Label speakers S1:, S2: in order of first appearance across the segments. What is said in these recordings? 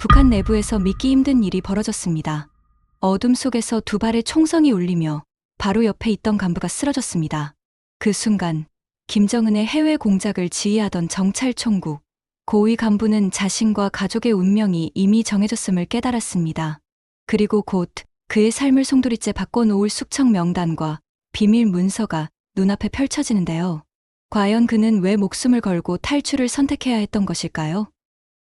S1: 북한 내부에서 믿기 힘든 일이 벌어졌습니다. 어둠 속에서 두 발의 총성이 울리며 바로 옆에 있던 간부가 쓰러졌습니다. 그 순간 김정은의 해외 공작을 지휘하던 정찰총국 고위 간부는 자신과 가족의 운명이 이미 정해졌음을 깨달았습니다. 그리고 곧 그의 삶을 송두리째 바꿔놓을 숙청 명단과 비밀 문서가 눈앞에 펼쳐지는데요. 과연 그는 왜 목숨을 걸고 탈출을 선택해야 했던 것일까요?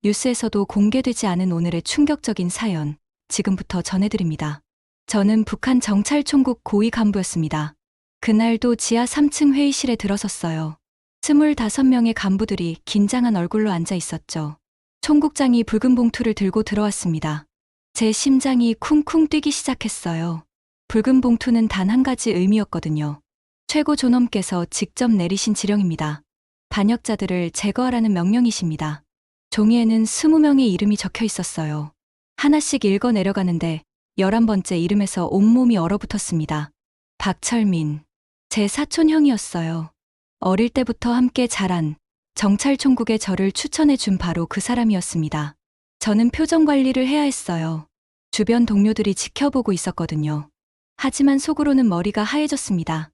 S1: 뉴스에서도 공개되지 않은 오늘의 충격적인 사연, 지금부터 전해드립니다. 저는 북한 정찰총국 고위 간부였습니다. 그날도 지하 3층 회의실에 들어섰어요. 25명의 간부들이 긴장한 얼굴로 앉아 있었죠. 총국장이 붉은 봉투를 들고 들어왔습니다. 제 심장이 쿵쿵 뛰기 시작했어요. 붉은 봉투는 단 한 가지 의미였거든요. 최고 존엄께서 직접 내리신 지령입니다. 반역자들을 제거하라는 명령이십니다. 종이에는 20명의 이름이 적혀 있었어요. 하나씩 읽어 내려가는데 11번째 이름에서 온몸이 얼어붙었습니다. 박철민. 제 사촌 형이었어요. 어릴 때부터 함께 자란 정찰총국에 저를 추천해 준 바로 그 사람이었습니다. 저는 표정 관리를 해야 했어요. 주변 동료들이 지켜보고 있었거든요. 하지만 속으로는 머리가 하얘졌습니다.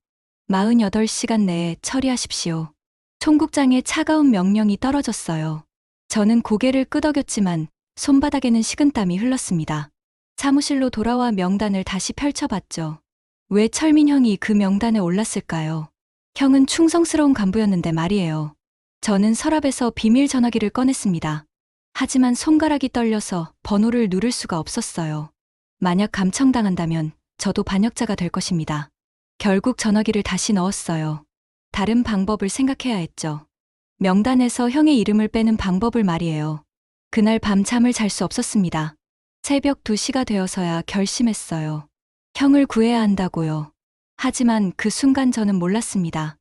S1: 48시간 내에 처리하십시오. 총국장의 차가운 명령이 떨어졌어요. 저는 고개를 끄덕였지만 손바닥에는 식은땀이 흘렀습니다. 사무실로 돌아와 명단을 다시 펼쳐봤죠. 왜 철민 형이 그 명단에 올랐을까요? 형은 충성스러운 간부였는데 말이에요. 저는 서랍에서 비밀 전화기를 꺼냈습니다. 하지만 손가락이 떨려서 번호를 누를 수가 없었어요. 만약 감청당한다면 저도 반역자가 될 것입니다. 결국 전화기를 다시 넣었어요. 다른 방법을 생각해야 했죠. 명단에서 형의 이름을 빼는 방법을 말이에요. 그날 밤 잠을 잘 수 없었습니다. 새벽 2시가 되어서야 결심했어요. 형을 구해야 한다고요. 하지만 그 순간 저는 몰랐습니다.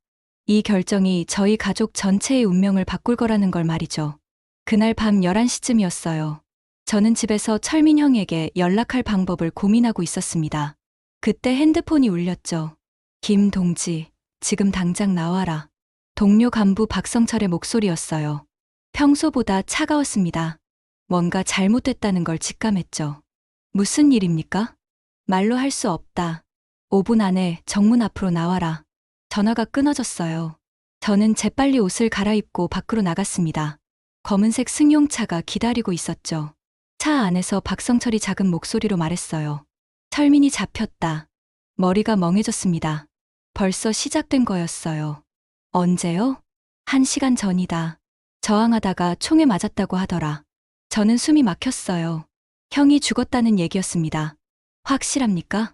S1: 이 결정이 저희 가족 전체의 운명을 바꿀 거라는 걸 말이죠. 그날 밤 11시쯤이었어요. 저는 집에서 철민 형에게 연락할 방법을 고민하고 있었습니다. 그때 핸드폰이 울렸죠. 김 동지, 지금 당장 나와라. 동료 간부 박성철의 목소리였어요. 평소보다 차가웠습니다. 뭔가 잘못됐다는 걸 직감했죠. 무슨 일입니까? 말로 할 수 없다. 5분 안에 정문 앞으로 나와라. 전화가 끊어졌어요. 저는 재빨리 옷을 갈아입고 밖으로 나갔습니다. 검은색 승용차가 기다리고 있었죠. 차 안에서 박성철이 작은 목소리로 말했어요. 철민이 잡혔다. 머리가 멍해졌습니다. 벌써 시작된 거였어요. 언제요? 한 시간 전이다. 저항하다가 총에 맞았다고 하더라. 저는 숨이 막혔어요. 형이 죽었다는 얘기였습니다. 확실합니까?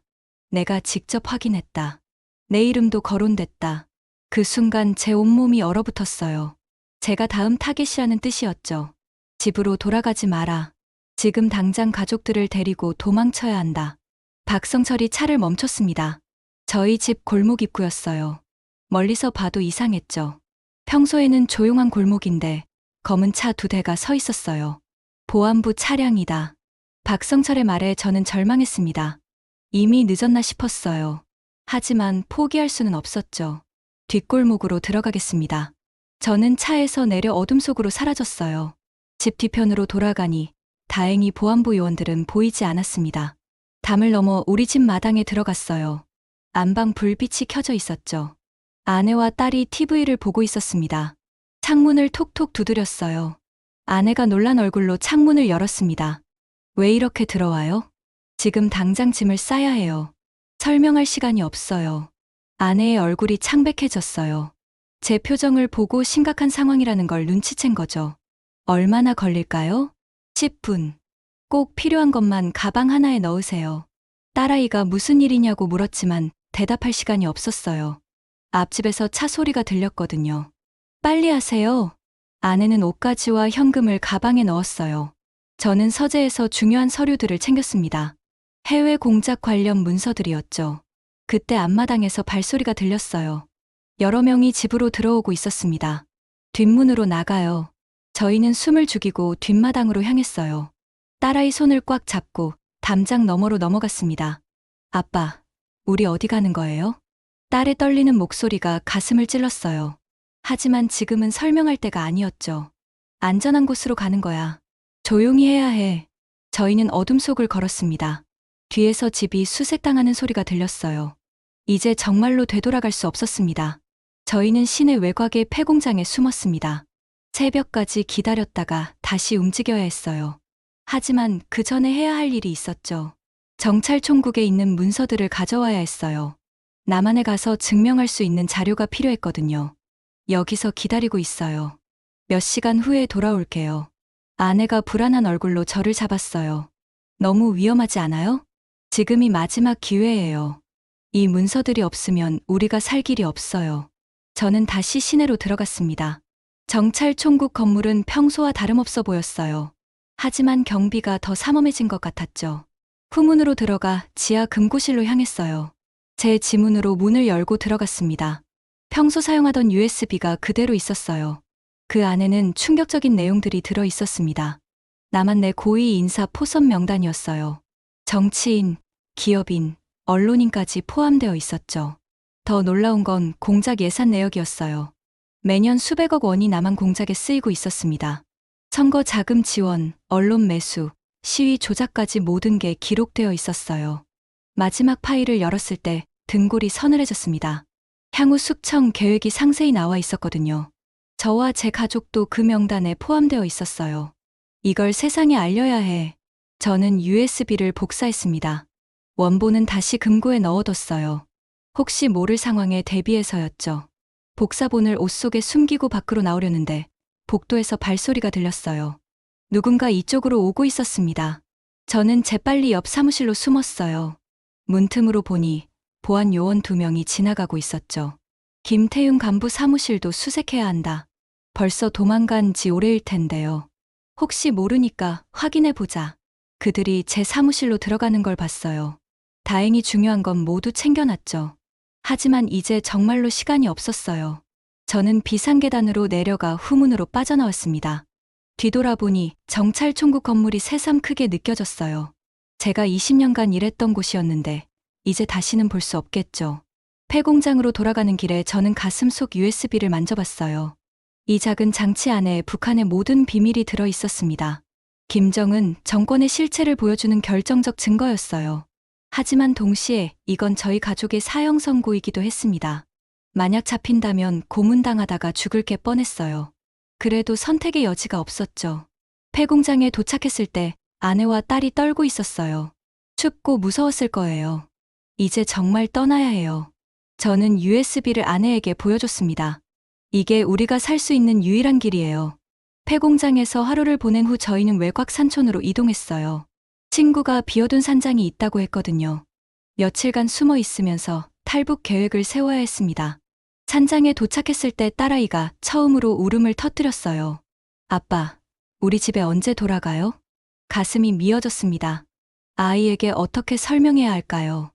S1: 내가 직접 확인했다. 내 이름도 거론됐다. 그 순간 제 온몸이 얼어붙었어요. 제가 다음 타겟이라는 뜻이었죠. 집으로 돌아가지 마라. 지금 당장 가족들을 데리고 도망쳐야 한다. 박성철이 차를 멈췄습니다. 저희 집 골목 입구였어요. 멀리서 봐도 이상했죠. 평소에는 조용한 골목인데 검은 차 두 대가 서 있었어요. 보안부 차량이다. 박성철의 말에 저는 절망했습니다. 이미 늦었나 싶었어요. 하지만 포기할 수는 없었죠. 뒷골목으로 들어가겠습니다. 저는 차에서 내려 어둠 속으로 사라졌어요. 집 뒤편으로 돌아가니 다행히 보안부 요원들은 보이지 않았습니다. 담을 넘어 우리 집 마당에 들어갔어요. 안방 불빛이 켜져 있었죠. 아내와 딸이 TV를 보고 있었습니다. 창문을 톡톡 두드렸어요. 아내가 놀란 얼굴로 창문을 열었습니다. 왜 이렇게 들어와요? 지금 당장 짐을 싸야 해요. 설명할 시간이 없어요. 아내의 얼굴이 창백해졌어요. 제 표정을 보고 심각한 상황이라는 걸 눈치챈 거죠. 얼마나 걸릴까요? 10분. 꼭 필요한 것만 가방 하나에 넣으세요. 딸아이가 무슨 일이냐고 물었지만 대답할 시간이 없었어요. 앞집에서 차 소리가 들렸거든요. 빨리 하세요. 아내는 옷가지와 현금을 가방에 넣었어요. 저는 서재에서 중요한 서류들을 챙겼습니다. 해외 공작 관련 문서들이었죠. 그때 앞마당에서 발소리가 들렸어요. 여러 명이 집으로 들어오고 있었습니다. 뒷문으로 나가요. 저희는 숨을 죽이고 뒷마당으로 향했어요. 딸아이 손을 꽉 잡고 담장 너머로 넘어갔습니다. 아빠, 우리 어디 가는 거예요? 딸의 떨리는 목소리가 가슴을 찔렀어요. 하지만 지금은 설명할 때가 아니었죠. 안전한 곳으로 가는 거야. 조용히 해야 해. 저희는 어둠 속을 걸었습니다. 뒤에서 집이 수색당하는 소리가 들렸어요. 이제 정말로 되돌아갈 수 없었습니다. 저희는 시내 외곽의 폐공장에 숨었습니다. 새벽까지 기다렸다가 다시 움직여야 했어요. 하지만 그 전에 해야 할 일이 있었죠. 정찰총국에 있는 문서들을 가져와야 했어요. 남한에 가서 증명할 수 있는 자료가 필요했거든요. 여기서 기다리고 있어요. 몇 시간 후에 돌아올게요. 아내가 불안한 얼굴로 저를 잡았어요. 너무 위험하지 않아요? 지금이 마지막 기회예요. 이 문서들이 없으면 우리가 살 길이 없어요. 저는 다시 시내로 들어갔습니다. 정찰총국 건물은 평소와 다름없어 보였어요. 하지만 경비가 더 삼엄해진 것 같았죠. 후문으로 들어가 지하 금고실로 향했어요. 제 지문으로 문을 열고 들어갔습니다. 평소 사용하던 USB가 그대로 있었어요. 그 안에는 충격적인 내용들이 들어 있었습니다. 남한내 고위 인사 포선 명단이었어요. 정치인, 기업인, 언론인까지 포함되어 있었죠. 더 놀라운 건 공작 예산 내역이었어요. 매년 수백억 원이 남한 공작에 쓰이고 있었습니다. 선거 자금 지원, 언론 매수, 시위 조작까지 모든 게 기록되어 있었어요. 마지막 파일을 열었을 때 등골이 서늘해졌습니다. 향후 숙청 계획이 상세히 나와 있었거든요. 저와 제 가족도 그 명단에 포함되어 있었어요. 이걸 세상에 알려야 해. 저는 USB를 복사했습니다. 원본은 다시 금고에 넣어뒀어요. 혹시 모를 상황에 대비해서였죠. 복사본을 옷 속에 숨기고 밖으로 나오려는데 복도에서 발소리가 들렸어요. 누군가 이쪽으로 오고 있었습니다. 저는 재빨리 옆 사무실로 숨었어요. 문틈으로 보니 보안 요원 두 명이 지나가고 있었죠. 김태윤 간부 사무실도 수색해야 한다. 벌써 도망간 지 오래일 텐데요. 혹시 모르니까 확인해 보자. 그들이 제 사무실로 들어가는 걸 봤어요. 다행히 중요한 건 모두 챙겨놨죠. 하지만 이제 정말로 시간이 없었어요. 저는 비상계단으로 내려가 후문으로 빠져나왔습니다. 뒤돌아보니 정찰 총국 건물이 새삼 크게 느껴졌어요. 제가 20년간 일했던 곳이었는데 이제 다시는 볼 수 없겠죠. 폐공장으로 돌아가는 길에 저는 가슴 속 USB를 만져봤어요. 이 작은 장치 안에 북한의 모든 비밀이 들어 있었습니다. 김정은 정권의 실체를 보여주는 결정적 증거였어요. 하지만 동시에 이건 저희 가족의 사형 선고이기도 했습니다. 만약 잡힌다면 고문당하다가 죽을 게 뻔했어요. 그래도 선택의 여지가 없었죠. 폐공장에 도착했을 때 아내와 딸이 떨고 있었어요. 춥고 무서웠을 거예요. 이제 정말 떠나야 해요. 저는 USB를 아내에게 보여줬습니다. 이게 우리가 살 수 있는 유일한 길이에요. 폐공장에서 하루를 보낸 후 저희는 외곽 산촌으로 이동했어요. 친구가 비어둔 산장이 있다고 했거든요. 며칠간 숨어 있으면서 탈북 계획을 세워야 했습니다. 산장에 도착했을 때 딸아이가 처음으로 울음을 터뜨렸어요. 아빠, 우리 집에 언제 돌아가요? 가슴이 미어졌습니다. 아이에게 어떻게 설명해야 할까요?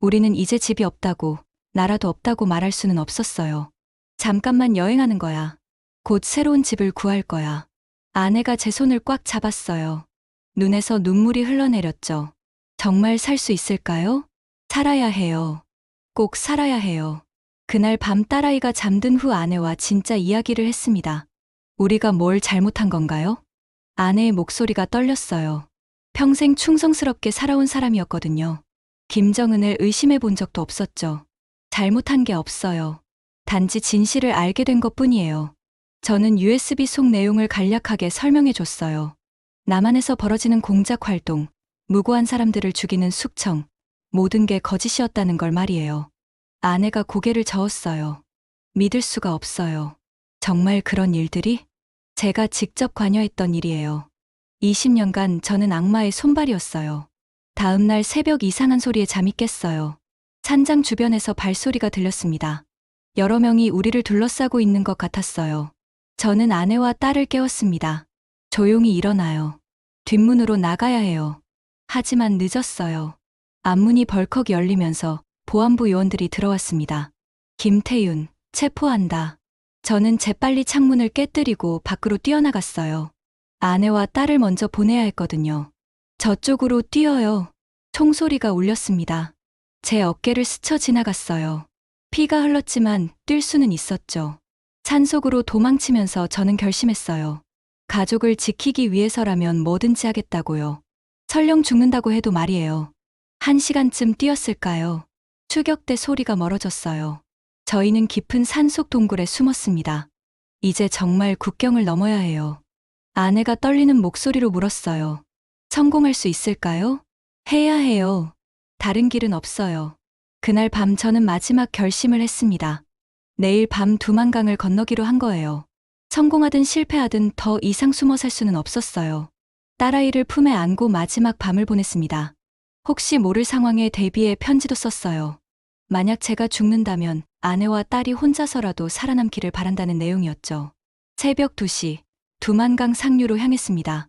S1: 우리는 이제 집이 없다고, 나라도 없다고 말할 수는 없었어요. 잠깐만 여행하는 거야. 곧 새로운 집을 구할 거야. 아내가 제 손을 꽉 잡았어요. 눈에서 눈물이 흘러내렸죠. 정말 살 수 있을까요? 살아야 해요. 꼭 살아야 해요. 그날 밤 딸아이가 잠든 후 아내와 진짜 이야기를 했습니다. 우리가 뭘 잘못한 건가요? 아내의 목소리가 떨렸어요. 평생 충성스럽게 살아온 사람이었거든요. 김정은을 의심해 본 적도 없었죠. 잘못한 게 없어요. 단지 진실을 알게 된 것 뿐이에요. 저는 USB 속 내용을 간략하게 설명해 줬어요. 남한에서 벌어지는 공작 활동, 무고한 사람들을 죽이는 숙청, 모든 게 거짓이었다는 걸 말이에요. 아내가 고개를 저었어요. 믿을 수가 없어요. 정말 그런 일들이? 제가 직접 관여했던 일이에요. 20년간 저는 악마의 손발이었어요. 다음 날 새벽 이상한 소리에 잠이 깼어요. 산장 주변에서 발소리가 들렸습니다. 여러 명이 우리를 둘러싸고 있는 것 같았어요. 저는 아내와 딸을 깨웠습니다. 조용히 일어나요. 뒷문으로 나가야 해요. 하지만 늦었어요. 앞문이 벌컥 열리면서 보안부 요원들이 들어왔습니다. 김태윤, 체포한다. 저는 재빨리 창문을 깨뜨리고 밖으로 뛰어나갔어요. 아내와 딸을 먼저 보내야 했거든요. 저쪽으로 뛰어요. 총소리가 울렸습니다. 제 어깨를 스쳐 지나갔어요. 피가 흘렀지만 뛸 수는 있었죠. 산속으로 도망치면서 저는 결심했어요. 가족을 지키기 위해서라면 뭐든지 하겠다고요. 설령 죽는다고 해도 말이에요. 한 시간쯤 뛰었을까요? 추격대 소리가 멀어졌어요. 저희는 깊은 산속 동굴에 숨었습니다. 이제 정말 국경을 넘어야 해요. 아내가 떨리는 목소리로 물었어요. 성공할 수 있을까요? 해야 해요. 다른 길은 없어요. 그날 밤 저는 마지막 결심을 했습니다. 내일 밤 두만강을 건너기로 한 거예요. 성공하든 실패하든 더 이상 숨어 살 수는 없었어요. 딸아이를 품에 안고 마지막 밤을 보냈습니다. 혹시 모를 상황에 대비해 편지도 썼어요. 만약 제가 죽는다면 아내와 딸이 혼자서라도 살아남기를 바란다는 내용이었죠. 새벽 2시, 두만강 상류로 향했습니다.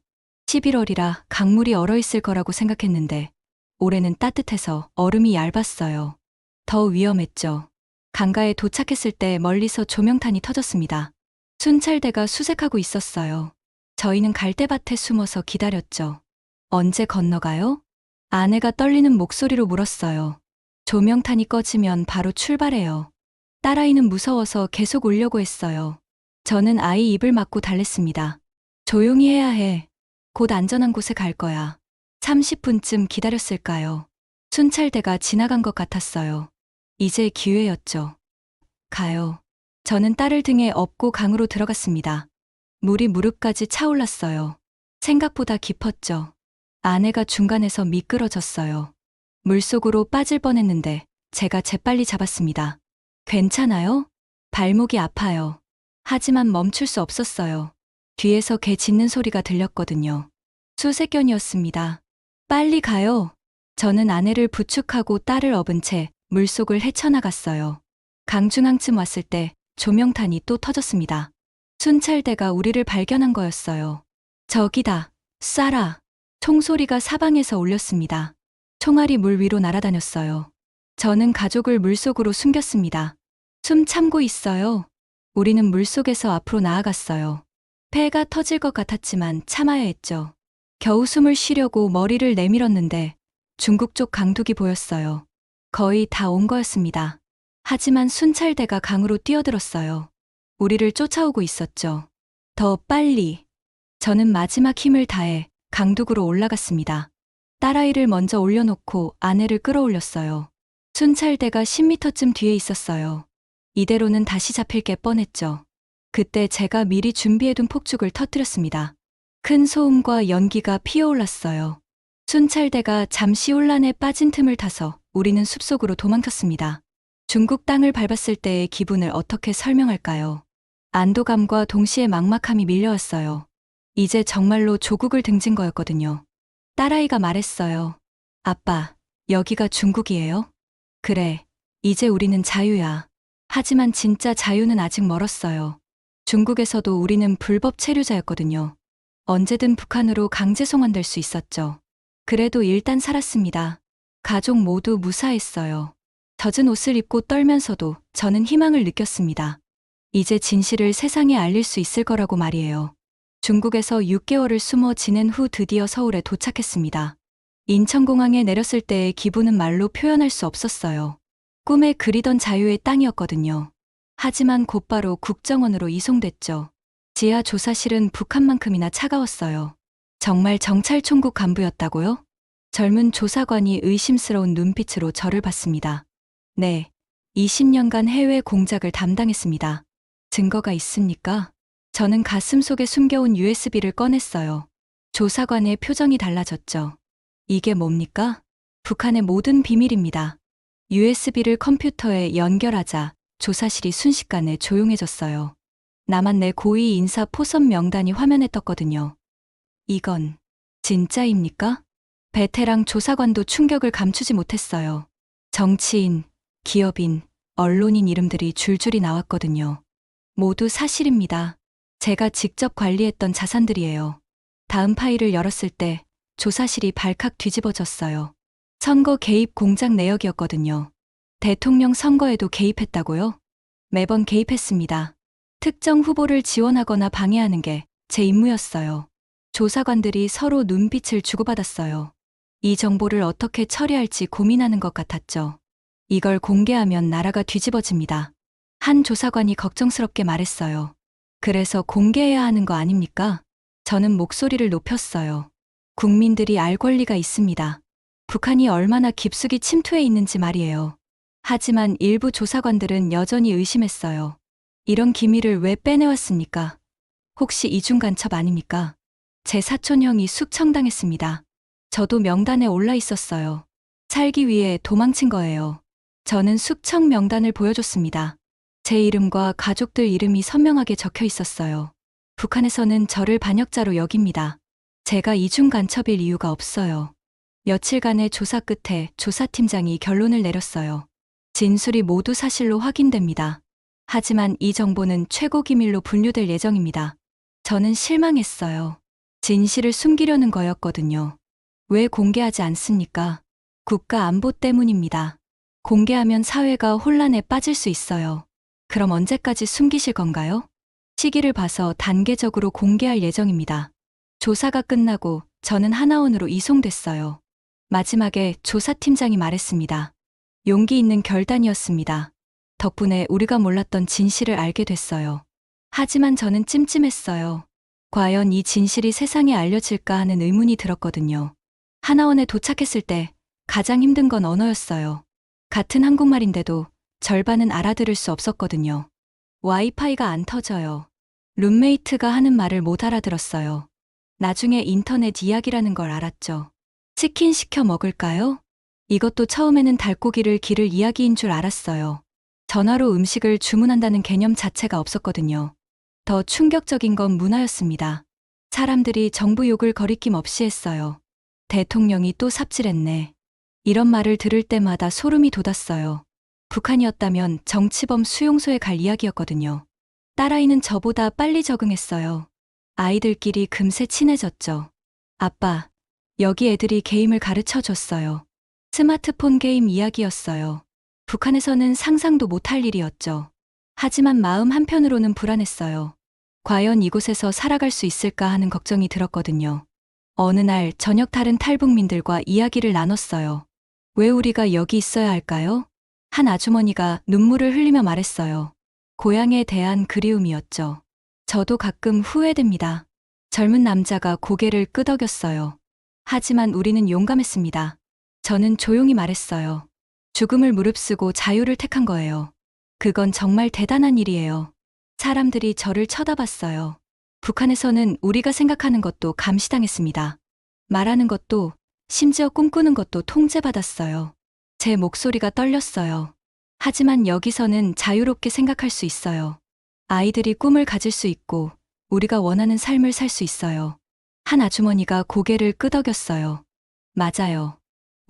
S1: 11월이라 강물이 얼어 있을 거라고 생각했는데 올해는 따뜻해서 얼음이 얇았어요. 더 위험했죠. 강가에 도착했을 때 멀리서 조명탄이 터졌습니다. 순찰대가 수색하고 있었어요. 저희는 갈대밭에 숨어서 기다렸죠. 언제 건너가요? 아내가 떨리는 목소리로 물었어요. 조명탄이 꺼지면 바로 출발해요. 딸아이는 무서워서 계속 울려고 했어요. 저는 아이 입을 막고 달랬습니다. 조용히 해야 해. 곧 안전한 곳에 갈 거야. 30분쯤 기다렸을까요? 순찰대가 지나간 것 같았어요. 이제 기회였죠. 가요. 저는 딸을 등에 업고 강으로 들어갔습니다. 물이 무릎까지 차올랐어요. 생각보다 깊었죠. 아내가 중간에서 미끄러졌어요. 물속으로 빠질 뻔했는데 제가 재빨리 잡았습니다. 괜찮아요? 발목이 아파요. 하지만 멈출 수 없었어요. 뒤에서 개 짖는 소리가 들렸거든요. 수색견이었습니다. 빨리 가요. 저는 아내를 부축하고 딸을 업은 채 물속을 헤쳐나갔어요. 강중앙쯤 왔을 때 조명탄이 또 터졌습니다. 순찰대가 우리를 발견한 거였어요. 저기다, 쏴라. 총소리가 사방에서 울렸습니다. 총알이 물 위로 날아다녔어요. 저는 가족을 물속으로 숨겼습니다. 숨 참고 있어요. 우리는 물속에서 앞으로 나아갔어요. 폐가 터질 것 같았지만 참아야 했죠. 겨우 숨을 쉬려고 머리를 내밀었는데 중국 쪽 강둑이 보였어요. 거의 다 온 거였습니다. 하지만 순찰대가 강으로 뛰어들었어요. 우리를 쫓아오고 있었죠. 더 빨리. 저는 마지막 힘을 다해 강둑으로 올라갔습니다. 딸아이를 먼저 올려놓고 아내를 끌어올렸어요. 순찰대가 10m쯤 뒤에 있었어요. 이대로는 다시 잡힐 게 뻔했죠. 그때 제가 미리 준비해둔 폭죽을 터뜨렸습니다. 큰 소음과 연기가 피어올랐어요. 순찰대가 잠시 혼란에 빠진 틈을 타서 우리는 숲속으로 도망쳤습니다. 중국 땅을 밟았을 때의 기분을 어떻게 설명할까요? 안도감과 동시에 막막함이 밀려왔어요. 이제 정말로 조국을 등진 거였거든요. 딸아이가 말했어요. 아빠, 여기가 중국이에요? 그래, 이제 우리는 자유야. 하지만 진짜 자유는 아직 멀었어요. 중국에서도 우리는 불법 체류자였거든요. 언제든 북한으로 강제 송환될 수 있었죠. 그래도 일단 살았습니다. 가족 모두 무사했어요. 젖은 옷을 입고 떨면서도 저는 희망을 느꼈습니다. 이제 진실을 세상에 알릴 수 있을 거라고 말이에요. 중국에서 6개월을 숨어 지낸 후 드디어 서울에 도착했습니다. 인천공항에 내렸을 때의 기분은 말로 표현할 수 없었어요. 꿈에 그리던 자유의 땅이었거든요. 하지만 곧바로 국정원으로 이송됐죠. 지하 조사실은 북한만큼이나 차가웠어요. 정말 정찰총국 간부였다고요? 젊은 조사관이 의심스러운 눈빛으로 저를 봤습니다. 네, 20년간 해외 공작을 담당했습니다. 증거가 있습니까? 저는 가슴 속에 숨겨온 USB를 꺼냈어요. 조사관의 표정이 달라졌죠. 이게 뭡니까? 북한의 모든 비밀입니다. USB를 컴퓨터에 연결하자 조사실이 순식간에 조용해졌어요. 나만 내 고위 인사 포섭 명단이 화면에 떴거든요. 이건 진짜입니까? 베테랑 조사관도 충격을 감추지 못했어요. 정치인, 기업인, 언론인 이름들이 줄줄이 나왔거든요. 모두 사실입니다. 제가 직접 관리했던 자산들이에요. 다음 파일을 열었을 때 조사실이 발칵 뒤집어졌어요. 선거 개입 공작 내역이었거든요. 대통령 선거에도 개입했다고요? 매번 개입했습니다. 특정 후보를 지원하거나 방해하는 게 제 임무였어요. 조사관들이 서로 눈빛을 주고받았어요. 이 정보를 어떻게 처리할지 고민하는 것 같았죠. 이걸 공개하면 나라가 뒤집어집니다. 한 조사관이 걱정스럽게 말했어요. 그래서 공개해야 하는 거 아닙니까? 저는 목소리를 높였어요. 국민들이 알 권리가 있습니다. 북한이 얼마나 깊숙이 침투해 있는지 말이에요. 하지만 일부 조사관들은 여전히 의심했어요. 이런 기밀을 왜 빼내왔습니까? 혹시 이중 간첩 아닙니까? 제 사촌 형이 숙청당했습니다. 저도 명단에 올라 있었어요. 살기 위해 도망친 거예요. 저는 숙청 명단을 보여줬습니다. 제 이름과 가족들 이름이 선명하게 적혀 있었어요. 북한에서는 저를 반역자로 여깁니다. 제가 이중 간첩일 이유가 없어요. 며칠간의 조사 끝에 조사팀장이 결론을 내렸어요. 진술이 모두 사실로 확인됩니다. 하지만 이 정보는 최고 기밀로 분류될 예정입니다. 저는 실망했어요. 진실을 숨기려는 거였거든요. 왜 공개하지 않습니까? 국가 안보 때문입니다. 공개하면 사회가 혼란에 빠질 수 있어요. 그럼 언제까지 숨기실 건가요? 시기를 봐서 단계적으로 공개할 예정입니다. 조사가 끝나고 저는 하나원으로 이송됐어요. 마지막에 조사팀장이 말했습니다. 용기 있는 결단이었습니다. 덕분에 우리가 몰랐던 진실을 알게 됐어요. 하지만 저는 찜찜했어요. 과연 이 진실이 세상에 알려질까 하는 의문이 들었거든요. 하나원에 도착했을 때 가장 힘든 건 언어였어요. 같은 한국말인데도 절반은 알아들을 수 없었거든요. 와이파이가 안 터져요. 룸메이트가 하는 말을 못 알아들었어요. 나중에 인터넷 이야기라는 걸 알았죠. 치킨 시켜 먹을까요? 이것도 처음에는 닭고기를 기를 이야기인 줄 알았어요. 전화로 음식을 주문한다는 개념 자체가 없었거든요. 더 충격적인 건 문화였습니다. 사람들이 정부 욕을 거리낌 없이 했어요. 대통령이 또 삽질했네. 이런 말을 들을 때마다 소름이 돋았어요. 북한이었다면 정치범 수용소에 갈 이야기였거든요. 딸아이는 저보다 빨리 적응했어요. 아이들끼리 금세 친해졌죠. 아빠, 여기 애들이 게임을 가르쳐 줬어요. 스마트폰 게임 이야기였어요. 북한에서는 상상도 못할 일이었죠. 하지만 마음 한편으로는 불안했어요. 과연 이곳에서 살아갈 수 있을까 하는 걱정이 들었거든요. 어느 날 저녁 다른 탈북민들과 이야기를 나눴어요. 왜 우리가 여기 있어야 할까요? 한 아주머니가 눈물을 흘리며 말했어요. 고향에 대한 그리움이었죠. 저도 가끔 후회됩니다. 젊은 남자가 고개를 끄덕였어요. 하지만 우리는 용감했습니다. 저는 조용히 말했어요. 죽음을 무릅쓰고 자유를 택한 거예요. 그건 정말 대단한 일이에요. 사람들이 저를 쳐다봤어요. 북한에서는 우리가 생각하는 것도 감시당했습니다. 말하는 것도, 심지어 꿈꾸는 것도 통제받았어요. 제 목소리가 떨렸어요. 하지만 여기서는 자유롭게 생각할 수 있어요. 아이들이 꿈을 가질 수 있고, 우리가 원하는 삶을 살 수 있어요. 한 아주머니가 고개를 끄덕였어요. 맞아요.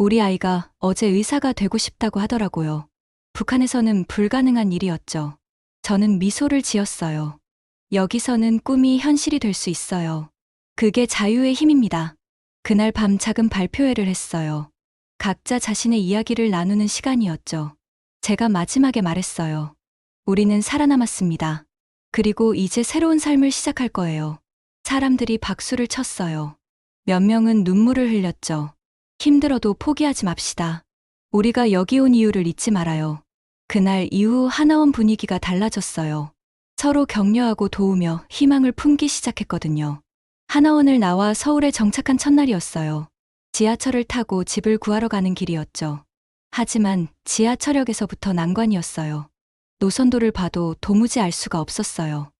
S1: 우리 아이가 어제 의사가 되고 싶다고 하더라고요. 북한에서는 불가능한 일이었죠. 저는 미소를 지었어요. 여기서는 꿈이 현실이 될 수 있어요. 그게 자유의 힘입니다. 그날 밤 작은 발표회를 했어요. 각자 자신의 이야기를 나누는 시간이었죠. 제가 마지막에 말했어요. 우리는 살아남았습니다. 그리고 이제 새로운 삶을 시작할 거예요. 사람들이 박수를 쳤어요. 몇 명은 눈물을 흘렸죠. 힘들어도 포기하지 맙시다. 우리가 여기 온 이유를 잊지 말아요. 그날 이후 하나원 분위기가 달라졌어요. 서로 격려하고 도우며 희망을 품기 시작했거든요. 하나원을 나와 서울에 정착한 첫날이었어요. 지하철을 타고 집을 구하러 가는 길이었죠. 하지만 지하철역에서부터 난관이었어요. 노선도를 봐도 도무지 알 수가 없었어요.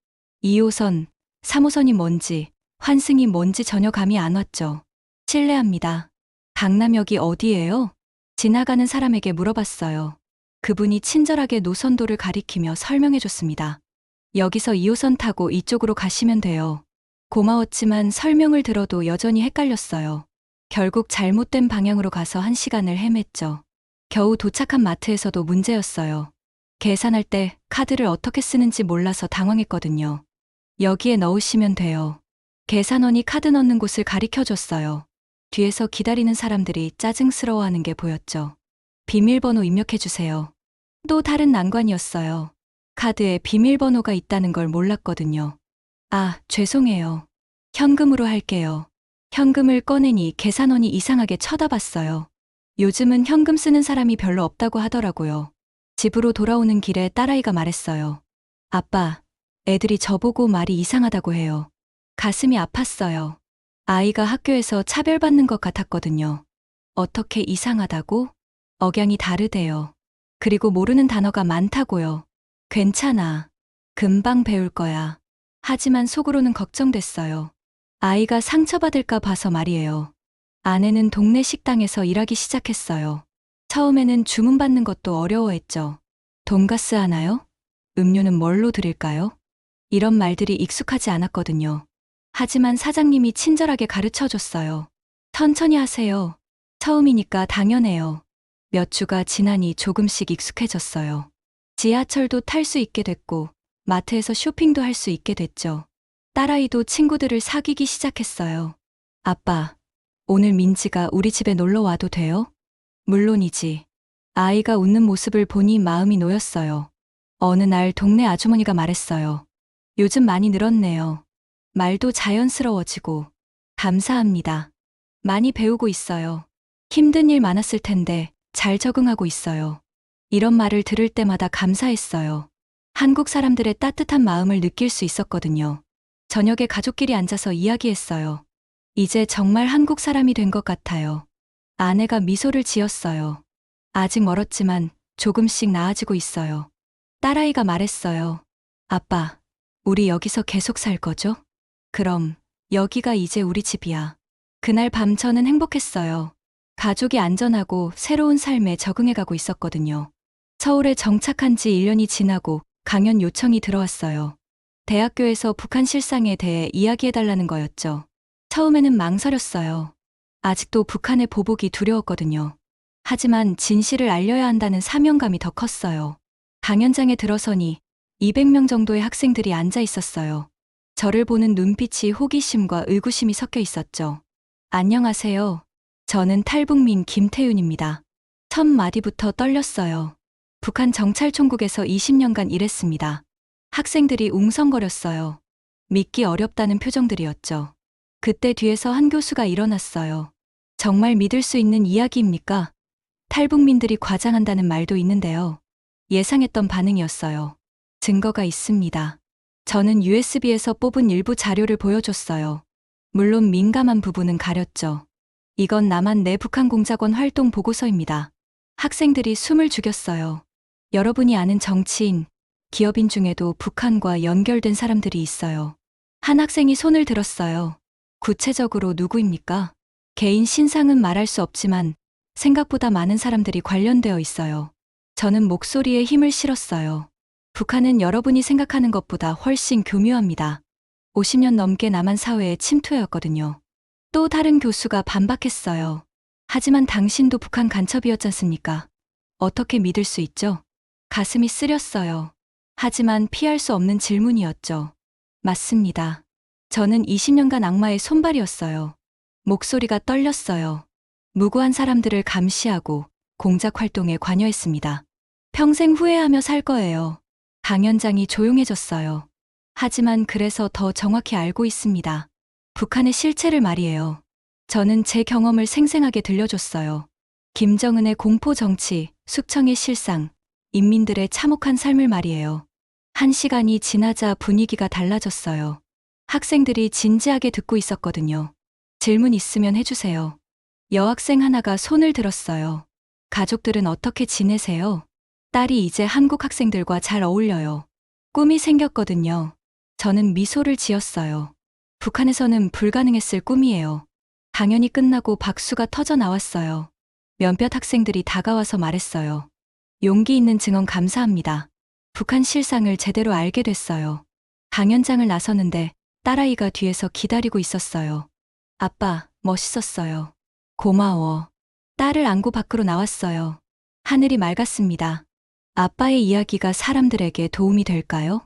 S1: 2호선, 3호선이 뭔지, 환승이 뭔지 전혀 감이 안 왔죠. 실례합니다. 강남역이 어디예요? 지나가는 사람에게 물어봤어요. 그분이 친절하게 노선도를 가리키며 설명해 줬습니다. 여기서 2호선 타고 이쪽으로 가시면 돼요. 고마웠지만 설명을 들어도 여전히 헷갈렸어요. 결국 잘못된 방향으로 가서 한 시간을 헤맸죠. 겨우 도착한 마트에서도 문제였어요. 계산할 때 카드를 어떻게 쓰는지 몰라서 당황했거든요. 여기에 넣으시면 돼요. 계산원이 카드 넣는 곳을 가리켜 줬어요. 뒤에서 기다리는 사람들이 짜증스러워하는 게 보였죠. 비밀번호 입력해 주세요. 또 다른 난관이었어요. 카드에 비밀번호가 있다는 걸 몰랐거든요. 아, 죄송해요. 현금으로 할게요. 현금을 꺼내니 계산원이 이상하게 쳐다봤어요. 요즘은 현금 쓰는 사람이 별로 없다고 하더라고요. 집으로 돌아오는 길에 딸아이가 말했어요. 아빠, 애들이 저보고 말이 이상하다고 해요. 가슴이 아팠어요. 아이가 학교에서 차별받는 것 같았거든요. 어떻게 이상하다고? 억양이 다르대요. 그리고 모르는 단어가 많다고요. 괜찮아. 금방 배울 거야. 하지만 속으로는 걱정됐어요. 아이가 상처받을까 봐서 말이에요. 아내는 동네 식당에서 일하기 시작했어요. 처음에는 주문받는 것도 어려워했죠. 돈가스 하나요? 음료는 뭘로 드릴까요? 이런 말들이 익숙하지 않았거든요. 하지만 사장님이 친절하게 가르쳐 줬어요. 천천히 하세요. 처음이니까 당연해요. 몇 주가 지나니 조금씩 익숙해졌어요. 지하철도 탈 수 있게 됐고, 마트에서 쇼핑도 할 수 있게 됐죠. 딸아이도 친구들을 사귀기 시작했어요. 아빠, 오늘 민지가 우리 집에 놀러 와도 돼요? 물론이지. 아이가 웃는 모습을 보니 마음이 놓였어요. 어느 날 동네 아주머니가 말했어요. 요즘 많이 늘었네요. 말도 자연스러워지고. 감사합니다. 많이 배우고 있어요. 힘든 일 많았을 텐데 잘 적응하고 있어요. 이런 말을 들을 때마다 감사했어요. 한국 사람들의 따뜻한 마음을 느낄 수 있었거든요. 저녁에 가족끼리 앉아서 이야기했어요. 이제 정말 한국 사람이 된 것 같아요. 아내가 미소를 지었어요. 아직 멀었지만 조금씩 나아지고 있어요. 딸아이가 말했어요. 아빠, 우리 여기서 계속 살 거죠? 그럼 여기가 이제 우리 집이야. 그날 밤 저는 행복했어요. 가족이 안전하고 새로운 삶에 적응해가고 있었거든요. 서울에 정착한 지 1년이 지나고 강연 요청이 들어왔어요. 대학교에서 북한 실상에 대해 이야기해달라는 거였죠. 처음에는 망설였어요. 아직도 북한의 보복이 두려웠거든요. 하지만 진실을 알려야 한다는 사명감이 더 컸어요. 강연장에 들어서니 200명 정도의 학생들이 앉아 있었어요. 저를 보는 눈빛이 호기심과 의구심이 섞여 있었죠. 안녕하세요. 저는 탈북민 김태윤입니다. 첫 마디부터 떨렸어요. 북한 정찰총국에서 20년간 일했습니다. 학생들이 웅성거렸어요. 믿기 어렵다는 표정들이었죠. 그때 뒤에서 한 교수가 일어났어요. 정말 믿을 수 있는 이야기입니까? 탈북민들이 과장한다는 말도 있는데요. 예상했던 반응이었어요. 증거가 있습니다. 저는 USB에서 뽑은 일부 자료를 보여줬어요. 물론 민감한 부분은 가렸죠. 이건 남한 내 북한 공작원 활동 보고서입니다. 학생들이 숨을 죽였어요. 여러분이 아는 정치인, 기업인 중에도 북한과 연결된 사람들이 있어요. 한 학생이 손을 들었어요. 구체적으로 누구입니까? 개인 신상은 말할 수 없지만 생각보다 많은 사람들이 관련되어 있어요. 저는 목소리에 힘을 실었어요. 북한은 여러분이 생각하는 것보다 훨씬 교묘합니다. 50년 넘게 남한 사회의 침투였거든요. 또 다른 교수가 반박했어요. 하지만 당신도 북한 간첩이었지 않습니까? 어떻게 믿을 수 있죠? 가슴이 쓰렸어요. 하지만 피할 수 없는 질문이었죠. 맞습니다. 저는 20년간 악마의 손발이었어요. 목소리가 떨렸어요. 무고한 사람들을 감시하고 공작 활동에 관여했습니다. 평생 후회하며 살 거예요. 강연장이 조용해졌어요. 하지만 그래서 더 정확히 알고 있습니다. 북한의 실체를 말이에요. 저는 제 경험을 생생하게 들려줬어요. 김정은의 공포 정치, 숙청의 실상, 인민들의 참혹한 삶을 말이에요. 한 시간이 지나자 분위기가 달라졌어요. 학생들이 진지하게 듣고 있었거든요. 질문 있으면 해주세요. 여학생 하나가 손을 들었어요. 가족들은 어떻게 지내세요? 딸이 이제 한국 학생들과 잘 어울려요. 꿈이 생겼거든요. 저는 미소를 지었어요. 북한에서는 불가능했을 꿈이에요. 강연이 끝나고 박수가 터져 나왔어요. 몇몇 학생들이 다가와서 말했어요. 용기 있는 증언 감사합니다. 북한 실상을 제대로 알게 됐어요. 강연장을 나서는데 딸아이가 뒤에서 기다리고 있었어요. 아빠, 멋있었어요. 고마워. 딸을 안고 밖으로 나왔어요. 하늘이 맑았습니다. 아빠의 이야기가 사람들에게 도움이 될까요?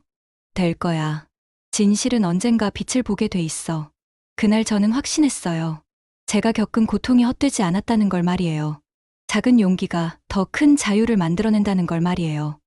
S1: 될 거야. 진실은 언젠가 빛을 보게 돼 있어. 그날 저는 확신했어요. 제가 겪은 고통이 헛되지 않았다는 걸 말이에요. 작은 용기가 더 큰 자유를 만들어낸다는 걸 말이에요.